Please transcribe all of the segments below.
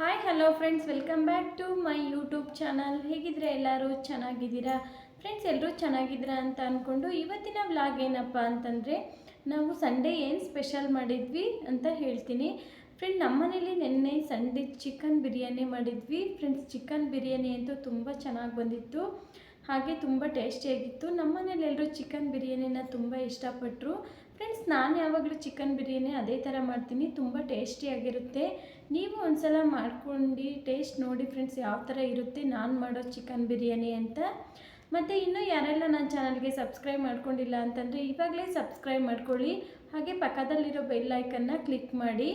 Hi hello friends welcome back to my YouTube channel ಹೇಗಿದ್ರೆ ಎಲ್ಲರೂ ಚೆನ್ನಾಗಿದ್ದೀರಾ? Friends ಎಲ್ಲರೂ ಚೆನ್ನಾಗಿದ್ದೀರಾ ಅಂತ ಅಂದ್ಕೊಂಡು ಇವತ್ತಿನ ವ್ಲಾಗ್ ಏನಪ್ಪ ಅಂತಂದರೆ, ನಾವು ಸಂಡೇ ಏನು ಸ್ಪೆಷಲ್ ಮಾಡಿದ್ವಿ ಅಂತ ಹೇಳ್ತೀನಿ. ಫ್ರೆಂಡ್ ನಮ್ಮನೇಲಿ ನಿನ್ನೆ ಸಂಡೇ ಚಿಕನ್ ಬಿರಿಯಾನಿ ಮಾಡಿದ್ವಿ. ಫ್ರೆಂಡ್ಸ್ ಚಿಕನ್ ಬಿರಿಯಾನಿ ಅಂತೂ ತುಂಬ ಚೆನ್ನಾಗಿ ಬಂದಿತ್ತು. ಹಾಗೆ ತುಂಬ ಟೇಸ್ಟಿಯಾಗಿತ್ತು. ನಮ್ಮನೇಲಿ ಎಲ್ಲರೂ ಚಿಕನ್ ಬಿರಿಯಾನಿನ ತುಂಬ ಇಷ್ಟಪಟ್ಟರು ಫ್ರೆಂಡ್ಸ್, ನಾನು ಯಾವಾಗಲೂ ಚಿಕನ್ ಬಿರಿಯಾನಿ ಅದೇ ಥರ ಮಾಡ್ತೀನಿ. ತುಂಬ ಟೇಸ್ಟಿಯಾಗಿರುತ್ತೆ. ನೀವು ಒಂದ್ಸಲ ಮಾಡ್ಕೊಂಡು ಟೇಸ್ಟ್ ನೋಡಿ ಫ್ರೆಂಡ್ಸ್, ಯಾವ ಥರ ಇರುತ್ತೆ? ನಾನು ಮಾಡೋ ಚಿಕನ್ ಬಿರಿಯಾನಿ ಅಂತ. ಮತ್ತು ಇನ್ನೂ ಯಾರೆಲ್ಲ ನನ್ನ ಚಾನಲ್ಗೆ ಸಬ್ಸ್ಕ್ರೈಬ್ ಮಾಡ್ಕೊಂಡಿಲ್ಲ ಅಂತಂದರೆ, ಇವಾಗಲೇ ಸಬ್ಸ್ಕ್ರೈಬ್ ಮಾಡ್ಕೊಳ್ಳಿ. ಹಾಗೆ ಪಕ್ಕದಲ್ಲಿರೋ ಬೆಲ್ ಐಕನ್ನ ಕ್ಲಿಕ್ ಮಾಡಿ.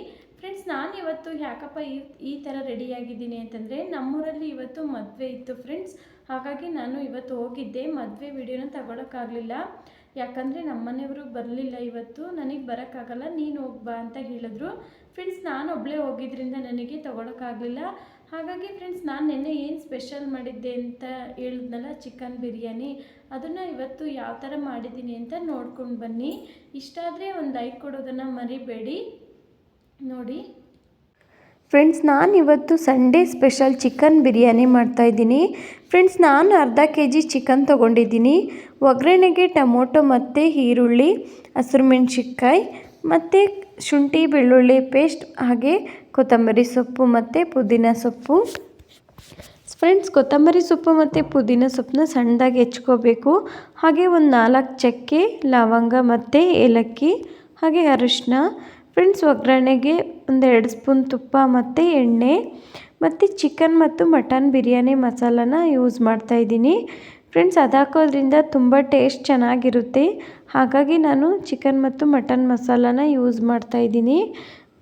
ಫ್ರೆಂಡ್ಸ್ ನಾನು ಇವತ್ತು ಯಾಕಪ್ಪ ಈ ಈ ಥರ ರೆಡಿಯಾಗಿದ್ದೀನಿ ಅಂತಂದರೆ ನಮ್ಮೂರಲ್ಲಿ ಇವತ್ತು ಮದುವೆ ಇತ್ತು ಫ್ರೆಂಡ್ಸ್ ಹಾಗಾಗಿ ನಾನು ಇವತ್ತು ಹೋಗಿದ್ದೆ. ಮದುವೆ ವಿಡಿಯೋನ ತಗೊಳಕ್ಕಾಗಲಿಲ್ಲ. ಯಾಕಂದರೆ ನಮ್ಮನೆಯವರು ಬರಲಿಲ್ಲ ಇವತ್ತು. ನನಗೆ ಬರೋಕ್ಕಾಗಲ್ಲ. ನೀನು ಹೋಗ್ಬಾ ಅಂತ ಹೇಳಿದ್ರು. ಫ್ರೆಂಡ್ಸ್ ನಾನು ಒಬ್ಬಳೇ ಹೋಗಿದ್ರಿಂದ ನನಗೆ ತೊಗೊಳಕ್ಕಾಗಲಿಲ್ಲ. ಹಾಗಾಗಿ ಫ್ರೆಂಡ್ಸ್ ನಾನು ನಿನ್ನೆ ಏನು ಸ್ಪೆಷಲ್ ಮಾಡಿದ್ದೆ ಅಂತ ಹೇಳಿದ್ನಲ್ಲ ಚಿಕನ್ ಬಿರಿಯಾನಿ. ಅದನ್ನು ಇವತ್ತು ಯಾವ ಥರ ಮಾಡಿದ್ದೀನಿ ಅಂತ ನೋಡ್ಕೊಂಡು ಬನ್ನಿ. ಇಷ್ಟಾದರೆ ಒಂದು ಲೈಕ್ ಕೊಡೋದನ್ನು ಮರಿಬೇಡಿ. ನೋಡಿ. ಫ್ರೆಂಡ್ಸ್ ನಾನು ಇವತ್ತು ಸಂಡೇ ಸ್ಪೆಷಲ್ ಚಿಕನ್ ಬಿರಿಯಾನಿ ಮಾಡ್ತಾಯಿದ್ದೀನಿ ಫ್ರೆಂಡ್ಸ್ ನಾನು ಅರ್ಧ ಕೆ ಜಿ ಚಿಕನ್ ತೊಗೊಂಡಿದ್ದೀನಿ. ಒಗ್ಗರಣೆಗೆ ಟೊಮೊಟೊ ಮತ್ತು ಈರುಳ್ಳಿ, ಹಸಿರು ಮೆಣಸಿನ್ಕಾಯಿ ಮತ್ತು ಶುಂಠಿ, ಬೆಳ್ಳುಳ್ಳಿ ಪೇಸ್ಟ್ ಹಾಗೆ ಕೊತ್ತಂಬರಿ ಸೊಪ್ಪು ಮತ್ತು ಪುದೀನ ಸೊಪ್ಪು. ಫ್ರೆಂಡ್ಸ್ ಕೊತ್ತಂಬರಿ ಸೊಪ್ಪು ಮತ್ತು ಪುದೀನ ಸೊಪ್ಪನ್ನ ಸಣ್ಣದಾಗಿ ಹೆಚ್ಕೋಬೇಕು. ಹಾಗೆ ಒಂದು ನಾಲ್ಕು ಚಕ್ಕೆ ಲವಂಗ ಮತ್ತು ಏಲಕ್ಕಿ, ಹಾಗೆ ಅರಿಶಿನ ಫ್ರೆಂಡ್ಸ್, ಒಗ್ಗರಣೆಗೆ ಒಂದೆರಡು ಸ್ಪೂನ್ ತುಪ್ಪ ಮತ್ತು ಎಣ್ಣೆ ಮತ್ತು ಚಿಕನ್ ಮತ್ತು ಮಟನ್ ಬಿರಿಯಾನಿ ಮಸಾಲನ ಯೂಸ್ ಮಾಡ್ತಾಯಿದ್ದೀನಿ ಫ್ರೆಂಡ್ಸ್ ಅದು ಹಾಕೋದ್ರಿಂದ ತುಂಬ ಟೇಸ್ಟ್ ಚೆನ್ನಾಗಿರುತ್ತೆ. ಹಾಗಾಗಿ ನಾನು ಚಿಕನ್ ಮತ್ತು ಮಟನ್ ಮಸಾಲನ ಯೂಸ್ ಮಾಡ್ತಾಯಿದ್ದೀನಿ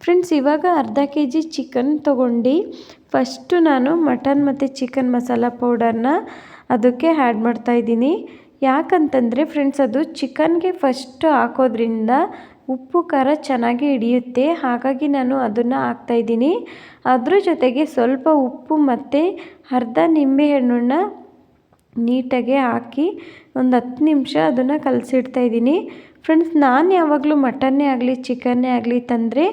ಫ್ರೆಂಡ್ಸ್, ಇವಾಗ ಅರ್ಧ ಕೆ ಜಿ ಚಿಕನ್ ತೊಗೊಂಡು ಫಸ್ಟು ನಾನು ಮಟನ್ ಮತ್ತು ಚಿಕನ್ ಮಸಾಲ ಪೌಡರ್ನ ಅದಕ್ಕೆ ಆ್ಯಡ್ ಮಾಡ್ತಾಯಿದ್ದೀನಿ ಯಾಕಂತಂದರೆ ಫ್ರೆಂಡ್ಸ್, ಅದು ಚಿಕನ್ಗೆ ಫಸ್ಟ್ ಹಾಕೋದ್ರಿಂದ ಉಪ್ಪು ಖಾರ ಚೆನ್ನಾಗಿ ಹಿಡಿಯುತ್ತೆ, ಹಾಗಾಗಿ ನಾನು ಅದನ್ನು ಹಾಕ್ತಾಯಿದ್ದೀನಿ ಅದ್ರ ಜೊತೆಗೆ ಸ್ವಲ್ಪ ಉಪ್ಪು ಮತ್ತು ಅರ್ಧ ನಿಂಬೆಹಣ್ಣನ್ನು ನೀಟಾಗೆ ಹಾಕಿ ಒಂದು ಹತ್ತು ನಿಮಿಷ ಅದನ್ನು ಕಲಸಿಡ್ತಾಯಿದ್ದೀನಿ ಫ್ರೆಂಡ್ಸ್ ನಾನು ಯಾವಾಗಲೂ ಮಟನ್ನೇ ಆಗಲಿ ಚಿಕನ್ನೇ ಆಗಲಿ ತಂದರೆ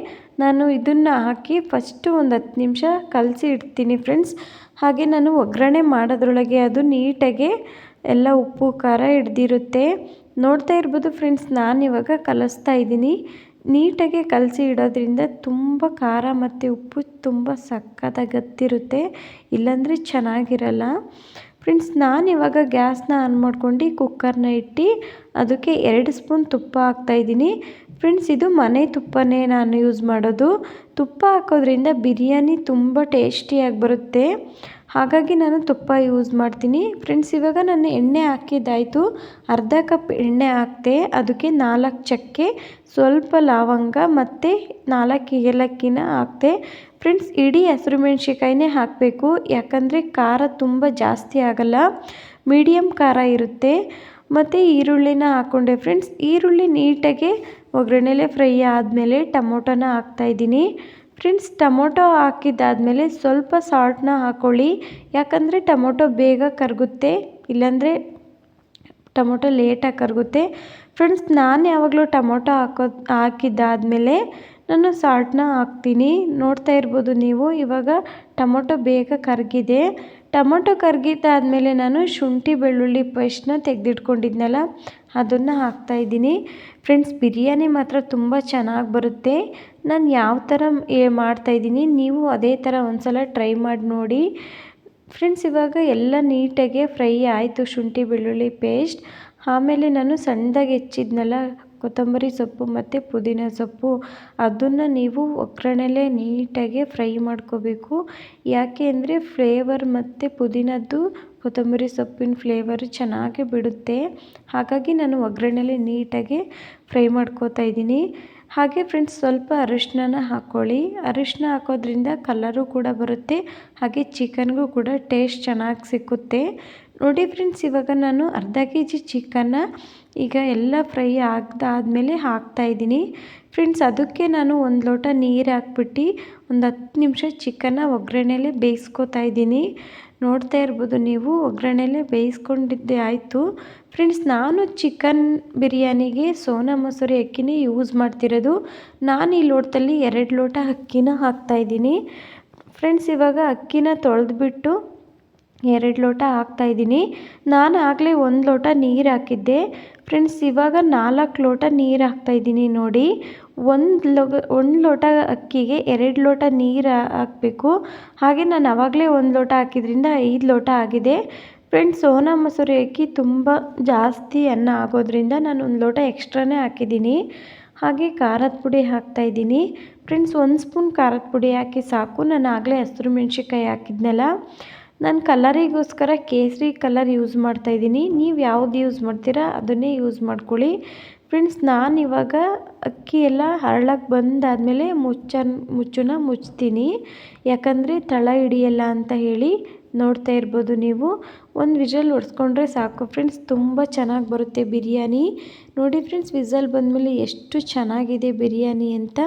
ನಾನು ಇದನ್ನು ಹಾಕಿ ಫಸ್ಟು ಒಂದು ಹತ್ತು ನಿಮಿಷ ಕಲಸಿ ಇಡ್ತೀನಿ ಫ್ರೆಂಡ್ಸ್ ಹಾಗೆ ನಾನು ಒಗ್ಗರಣೆ ಮಾಡೋದ್ರೊಳಗೆ ಅದು ನೀಟಾಗೆ ಎಲ್ಲ ಉಪ್ಪು ಖಾರ ಹಿಡ್ದಿರುತ್ತೆ. ನೋಡ್ತಾ ಇರ್ಬೋದು ಫ್ರೆಂಡ್ಸ್ ನಾನು ಇವಾಗ ಕಲಿಸ್ತಾ ಇದ್ದೀನಿ. ನೀಟಾಗಿ ಕಲಸಿ ಇಡೋದ್ರಿಂದ ತುಂಬ ಖಾರ ಮತ್ತು ಉಪ್ಪು ತುಂಬ ಸಕ್ಕತ್ತಾಗಿ ಗತ್ತಿರುತ್ತೆ. ಇಲ್ಲಾಂದರೆ ಚೆನ್ನಾಗಿರಲ್ಲ. ಫ್ರೆಂಡ್ಸ್ ನಾನು ಇವಾಗ ಗ್ಯಾಸ್ನ ಆನ್ ಮಾಡ್ಕೊಂಡು ಕುಕ್ಕರ್ನ ಇಟ್ಟು ಅದಕ್ಕೆ ಎರಡು ಸ್ಪೂನ್ ತುಪ್ಪ ಹಾಕ್ತಾಯಿದ್ದೀನಿ ಫ್ರೆಂಡ್ಸ್ ಇದು ಮನೆ ತುಪ್ಪನೇ ನಾನು ಯೂಸ್ ಮಾಡೋದು. ತುಪ್ಪ ಹಾಕೋದ್ರಿಂದ ಬಿರಿಯಾನಿ ತುಂಬ ಟೇಸ್ಟಿಯಾಗಿ ಬರುತ್ತೆ. ಹಾಗಾಗಿ ನಾನು ತುಪ್ಪ ಯೂಸ್ ಮಾಡ್ತೀನಿ. ಫ್ರೆಂಡ್ಸ್ ಇವಾಗ ನಾನು ಎಣ್ಣೆ ಹಾಕಿದ್ದಾಯ್ತು. ಅರ್ಧ ಕಪ್ ಎಣ್ಣೆ ಹಾಕಿದೆ ಅದಕ್ಕೆ ನಾಲ್ಕು ಚಕ್ಕೆ ಸ್ವಲ್ಪ ಲವಂಗ ಮತ್ತು ನಾಲ್ಕು ಏಲಕ್ಕಿನ ಹಾಕಿದೆ. ಫ್ರೆಂಡ್ಸ್ ಇಡೀ ಹಸಿರು ಮೆಣಸಿಕಾಯಿನೇ ಹಾಕಬೇಕು. ಯಾಕಂದರೆ ಖಾರ ತುಂಬ ಜಾಸ್ತಿ ಆಗಲ್ಲ. ಮೀಡಿಯಮ್ ಖಾರ ಇರುತ್ತೆ. ಮತ್ತು ಈರುಳ್ಳಿನ ಹಾಕ್ಕೊಂಡೆ. ಫ್ರೆಂಡ್ಸ್ ಈರುಳ್ಳಿ ನೀಟಾಗಿ ಒಗ್ಗರಣೆಲೆ ಫ್ರೈ ಆದಮೇಲೆ ಟೊಮೊಟೊನ ಹಾಕ್ತಾಯಿದ್ದೀನಿ ಫ್ರೆಂಡ್ಸ್ ಟೊಮೊಟೊ ಹಾಕಿದ್ದಾದ್ಮೇಲೆ ಸ್ವಲ್ಪ ಸಾಲ್ಟನ್ನ ಹಾಕ್ಕೊಳ್ಳಿ ಯಾಕಂದರೆ ಟೊಮೊಟೊ ಬೇಗ ಕರಗುತ್ತೆ, ಇಲ್ಲಾಂದರೆ ಟೊಮೊಟೊ ಲೇಟಾಗಿ ಕರಗುತ್ತೆ. ಫ್ರೆಂಡ್ಸ್, ನಾನು ಯಾವಾಗಲೂ ಟೊಮೊಟೊ ಹಾಕೋ, ಹಾಕಿದ್ದಾದಮೇಲೆ ನಾನು ಸಾಲ್ಟನ್ನ ಹಾಕ್ತೀನಿ. ನೋಡ್ತಾ ಇರ್ಬೋದು ನೀವು, ಇವಾಗ ಟೊಮೊಟೊ ಬೇಗ ಕರಗಿದೆ. ಟೊಮೊಟೊ ಆದಮೇಲೆ ನಾನು ಶುಂಠಿ ಬೆಳ್ಳುಳ್ಳಿ ಪೇಸ್ಟನ್ನ ತೆಗೆದಿಟ್ಕೊಂಡಿದ್ನಲ್ಲ, ಅದನ್ನು ಹಾಕ್ತಾಯಿದ್ದೀನಿ ಫ್ರೆಂಡ್ಸ್, ಬಿರಿಯಾನಿ ಮಾತ್ರ ತುಂಬ ಚೆನ್ನಾಗಿ ಬರುತ್ತೆ. ನಾನು ಯಾವ ಥರ ಮಾಡ್ತಾಯಿದ್ದೀನಿ ನೀವು ಅದೇ ಥರ ಒಂದು ಸಲ ಟ್ರೈ ಮಾಡಿ ನೋಡಿ. ಫ್ರೆಂಡ್ಸ್, ಇವಾಗ ಎಲ್ಲ ನೀಟಾಗೆ ಫ್ರೈ ಆಯಿತು, ಶುಂಠಿ ಬೆಳ್ಳುಳ್ಳಿ ಪೇಸ್ಟ್. ಆಮೇಲೆ ನಾನು ಸಣ್ಣದಾಗಿ ಹೆಚ್ಚಿದ್ನಲ್ಲ ಕೊತ್ತಂಬರಿ ಸೊಪ್ಪು ಮತ್ತು ಪುದೀನ ಸೊಪ್ಪು, ಅದನ್ನು ನೀವು ಒಗ್ಗರಣೆಲೇ ನೀಟಾಗಿ ಫ್ರೈ ಮಾಡ್ಕೋಬೇಕು. ಯಾಕೆ ಅಂದರೆ ಫ್ಲೇವರ್ ಮತ್ತು ಪುದೀನದ್ದು ಕೊತ್ತಂಬರಿ ಸೊಪ್ಪಿನ ಫ್ಲೇವರ್ ಚೆನ್ನಾಗಿ ಬಿಡುತ್ತೆ. ಹಾಗಾಗಿ ನಾನು ಒಗ್ಗರಣೆಲೆ ನೀಟಾಗಿ ಫ್ರೈ ಮಾಡ್ಕೋತಾ ಇದ್ದೀನಿ. ಹಾಗೆ ಫ್ರೆಂಡ್ಸ್, ಸ್ವಲ್ಪ ಅರಿಶಿಣನ ಹಾಕ್ಕೊಳ್ಳಿ. ಅರಿಶಿನ ಹಾಕೋದ್ರಿಂದ ಕಲರು ಕೂಡ ಬರುತ್ತೆ, ಹಾಗೆ ಚಿಕನ್ಗೂ ಕೂಡ ಟೇಸ್ಟ್ ಚೆನ್ನಾಗಿ ಸಿಕ್ಕುತ್ತೆ. ನೋಡಿ ಫ್ರೆಂಡ್ಸ್ ಇವಾಗ ನಾನು ಅರ್ಧ ಕೆ ಜಿ ಚಿಕನ್ನ ಈಗ ಎಲ್ಲ ಫ್ರೈ ಆಗದಾದ್ಮೇಲೆ ಹಾಕ್ತಾಯಿದ್ದೀನಿ ಫ್ರೆಂಡ್ಸ್ ಅದಕ್ಕೆ ನಾನು ಒಂದು ಲೋಟ ನೀರು ಹಾಕ್ಬಿಟ್ಟು ಒಂದು ಹತ್ತು ನಿಮಿಷ ಚಿಕನ್ನ ಒಗ್ಗರಣೆಲೇ ಬೇಯಿಸ್ಕೊತಾ ಇದ್ದೀನಿ. ನೋಡ್ತಾ ಇರ್ಬೋದು ನೀವು, ಒಗ್ಗರಣೆಲೇ ಬೇಯಿಸ್ಕೊಂಡಿದ್ದೆ ಆಯಿತು. ಫ್ರೆಂಡ್ಸ್ ನಾನು ಚಿಕನ್ ಬಿರಿಯಾನಿಗೆ ಸೋನಾ ಮಸೂರಿ ಅಕ್ಕಿನೇ ಯೂಸ್ ಮಾಡ್ತಿರೋದು. ನಾನು ಈ ಲೋಟದಲ್ಲಿ ಎರಡು ಲೋಟ ಅಕ್ಕಿನ ಹಾಕ್ತಾಯಿದ್ದೀನಿ ಫ್ರೆಂಡ್ಸ್ ಇವಾಗ ಅಕ್ಕಿನ ತೊಳೆದ್ಬಿಟ್ಟು ಎರಡು ಲೋಟ ಹಾಕ್ತಾಯಿದ್ದೀನಿ ನಾನು ಆಗಲೇ ಒಂದು ಲೋಟ ನೀರು ಹಾಕಿದ್ದೆ. ಫ್ರೆಂಡ್ಸ್, ಇವಾಗ ನಾಲ್ಕು ಲೋಟ ನೀರು ಹಾಕ್ತಾಯಿದ್ದೀನಿ ನೋಡಿ. ಒಂದು ಲೋ ಒಂದು ಲೋಟ ಅಕ್ಕಿಗೆ ಎರಡು ಲೋಟ ನೀರು ಹಾಕಬೇಕು. ಹಾಗೆ ನಾನು ಆವಾಗಲೇ ಒಂದು ಲೋಟ ಹಾಕಿದ್ರಿಂದ ಐದು ಲೋಟ ಆಗಿದೆ. ಫ್ರೆಂಡ್ಸ್, ಸೋನಾ ಮಸೂರಿ ಅಕ್ಕಿ ತುಂಬ ಜಾಸ್ತಿ ಅನ್ನ ಆಗೋದ್ರಿಂದ ನಾನು ಒಂದು ಲೋಟ ಎಕ್ಸ್ಟ್ರಾನೇ ಹಾಕಿದ್ದೀನಿ. ಹಾಗೆ ಖಾರದ ಪುಡಿ ಹಾಕ್ತಾಯಿದ್ದೀನಿ ಫ್ರೆಂಡ್ಸ್, ಒಂದು ಸ್ಪೂನ್ ಖಾರದ ಪುಡಿ ಹಾಕಿ ಸಾಕು. ನಾನು ಆಗಲೇ ಹಸಿರು ಮೆಣ್ಸಿನ್ಕಾಯಿ ಹಾಕಿದ್ನಲ್ಲ. ನಾನು ಕಲರಿಗೋಸ್ಕರ ಕೇಸರಿ ಕಲರ್ ಯೂಸ್ ಮಾಡ್ತಾಯಿದ್ದೀನಿ ನೀವು ಯಾವ್ದು ಯೂಸ್ ಮಾಡ್ತೀರಾ ಅದನ್ನೇ ಯೂಸ್ ಮಾಡ್ಕೊಳ್ಳಿ. ಫ್ರೆಂಡ್ಸ್, ನಾನು ಇವಾಗ ಅಕ್ಕಿ ಎಲ್ಲ ಹರಳಕ್ಕೆ ಬಂದಾದಮೇಲೆ ಮುಚ್ಚ ಮುಚ್ಚನ ಮುಚ್ತೀನಿ. ಯಾಕಂದರೆ ತಳ ಹಿಡಿಯಲ್ಲ ಅಂತ ಹೇಳಿ ನೋಡ್ತಾ ಇರ್ಬೋದು ನೀವು. ಒಂದು ವಿಷಲ್ ಹೊಡ್ಸ್ಕೊಂಡ್ರೆ ಸಾಕು. ಫ್ರೆಂಡ್ಸ್, ತುಂಬ ಚೆನ್ನಾಗಿ ಬರುತ್ತೆ ಬಿರಿಯಾನಿ. ನೋಡಿ ಫ್ರೆಂಡ್ಸ್, ವಿಸಲ್ ಬಂದಮೇಲೆ ಎಷ್ಟು ಚೆನ್ನಾಗಿದೆ ಬಿರಿಯಾನಿ ಅಂತ.